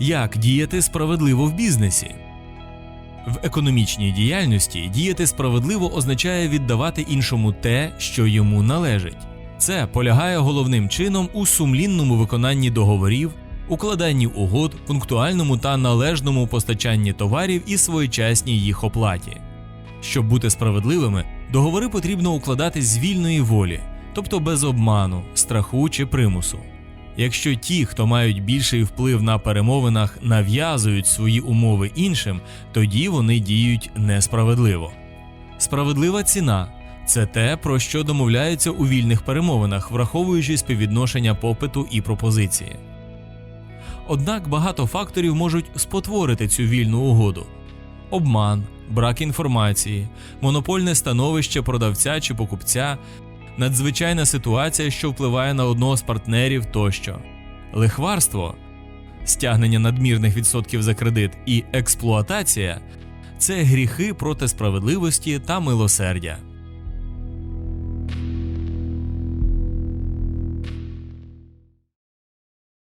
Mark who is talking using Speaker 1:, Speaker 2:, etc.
Speaker 1: Як діяти справедливо в бізнесі? В економічній діяльності діяти справедливо означає віддавати іншому те, що йому належить. Це полягає головним чином у сумлінному виконанні договорів, укладанні угод, пунктуальному та належному постачанні товарів і своєчасній їх оплаті. Щоб бути справедливими, договори потрібно укладати з вільної волі, тобто без обману, страху чи примусу. Якщо ті, хто мають більший вплив на перемовинах, нав'язують свої умови іншим, тоді вони діють несправедливо. Справедлива ціна це те, про що домовляються у вільних перемовинах, враховуючи співвідношення попиту і пропозиції. Однак багато факторів можуть спотворити цю вільну угоду: обман, брак інформації, монопольне становище продавця чи покупця, надзвичайна ситуація, що впливає на одного з партнерів тощо, лихварство, стягнення надмірних відсотків за кредит і експлуатація це гріхи проти справедливості та милосердя.